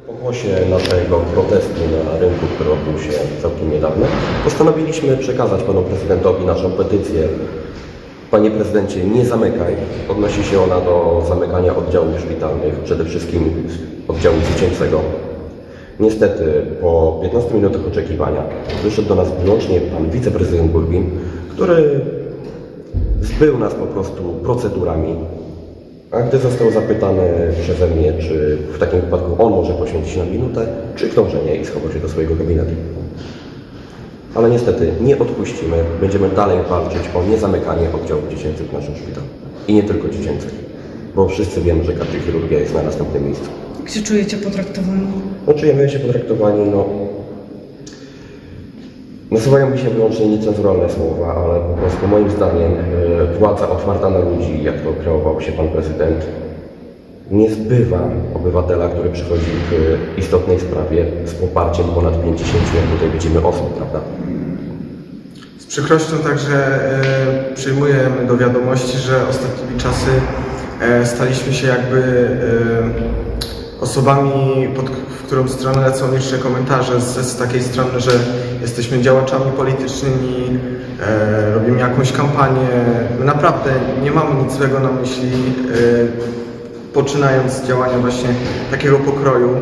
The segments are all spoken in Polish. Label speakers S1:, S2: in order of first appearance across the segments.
S1: pokłosie naszego protestu na rynku, który odbył się całkiem niedawno, postanowiliśmy przekazać panu prezydentowi naszą petycję. Panie prezydencie, nie zamykaj. Odnosi się ona do zamykania oddziałów szpitalnych, przede wszystkim oddziału dziecięcego. Niestety, po 15 minutach oczekiwania wyszedł do nas wyłącznie pan wiceprezydent Burbin, który zbył nas po prostu procedurami. A gdy został zapytany przeze mnie, czy w takim wypadku on może poświęcić nam minutę, krzyknął, że nie i schował się do swojego gabinetu. Ale niestety nie odpuścimy, będziemy dalej walczyć o niezamykanie oddziałów dziecięcych w naszym szpitalu. I nie tylko dziecięcych, bo wszyscy wiemy, że kardiochirurgia jest na następnym miejscu.
S2: Jak się czujecie potraktowani?
S1: No, czujemy się potraktowani, no... Nasuwają mi się wyłącznie niecenzuralne słowa, ale po prostu moim zdaniem e, władza otwarta na ludzi, jak to kreował się pan prezydent, nie zbywa obywatela, który przychodzi w istotnej sprawie z poparciem ponad 50, jak tutaj widzimy, osób, prawda?
S3: Z przykrością także e, przyjmujemy do wiadomości, że ostatnimi czasy e, staliśmy się jakby osobami, pod w którą stronę lecą jeszcze komentarze z, z takiej strony, że jesteśmy działaczami politycznymi, e, robimy jakąś kampanię. My naprawdę nie mamy nic złego na myśli, e, poczynając działania właśnie takiego pokroju.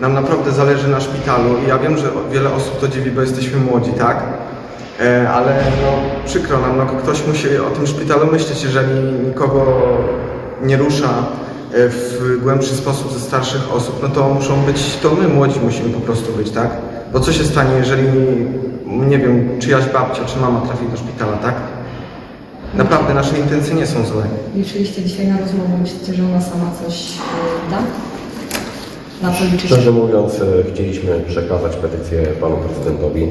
S3: Nam naprawdę zależy na szpitalu i ja wiem, że wiele osób to dziwi, bo jesteśmy młodzi, tak? E, ale no, przykro nam, no, ktoś musi o tym szpitalu myśleć, jeżeli nikogo nie rusza w głębszy sposób ze starszych osób, no to muszą być, to my młodzi musimy po prostu być, tak? Bo co się stanie, jeżeli, nie wiem, czyjaś babcia czy mama trafi do szpitala, tak? Naprawdę nasze intencje nie są złe.
S2: Liczyliście dzisiaj na rozmowę? Myślicie, że ona sama coś e, da? Na co liczycie?
S1: Szczerze mówiąc, e, chcieliśmy przekazać petycję panu prezydentowi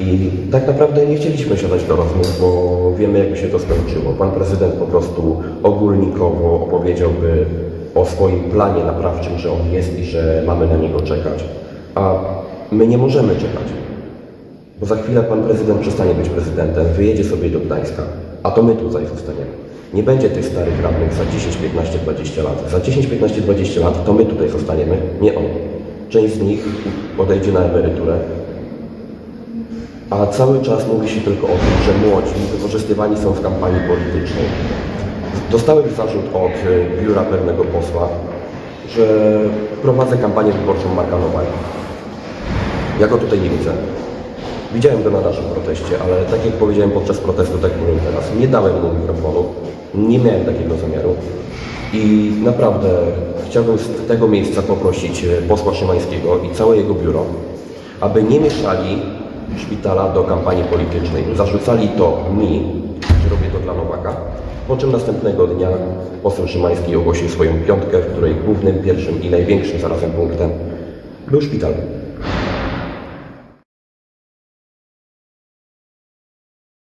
S1: i tak naprawdę nie chcieliśmy siadać do rozmów, bo wiemy, jakby się to skończyło. Pan prezydent po prostu ogólnikowo opowiedziałby o swoim planie naprawczym, że on jest i że mamy na niego czekać. A my nie możemy czekać, bo za chwilę pan prezydent przestanie być prezydentem, wyjedzie sobie do Gdańska, a to my tutaj zostaniemy. Nie będzie tych starych radnych za 10, 15, 20 lat. Za 10, 15, 20 lat to my tutaj zostaniemy, nie on. Część z nich odejdzie na emeryturę, a cały czas mówi się tylko o tym, że młodzi wykorzystywani są w kampanii politycznej. Dostałem zarzut od y, biura pewnego posła, że prowadzę kampanię wyborczą Marka Nowaka. Ja go tutaj nie widzę. Widziałem go na naszym proteście, ale tak jak powiedziałem podczas protestu, tak powiem teraz. Nie dałem mu mikrofonu, nie miałem takiego zamiaru. I naprawdę chciałbym z tego miejsca poprosić e, posła Szymańskiego i całe jego biuro, aby nie mieszali szpitala do kampanii politycznej. Zarzucali to mi, że robię to dla Nowaka, po czym następnego dnia poseł Szymański ogłosił swoją piątkę, w której głównym, pierwszym i największym zarazem punktem był szpital.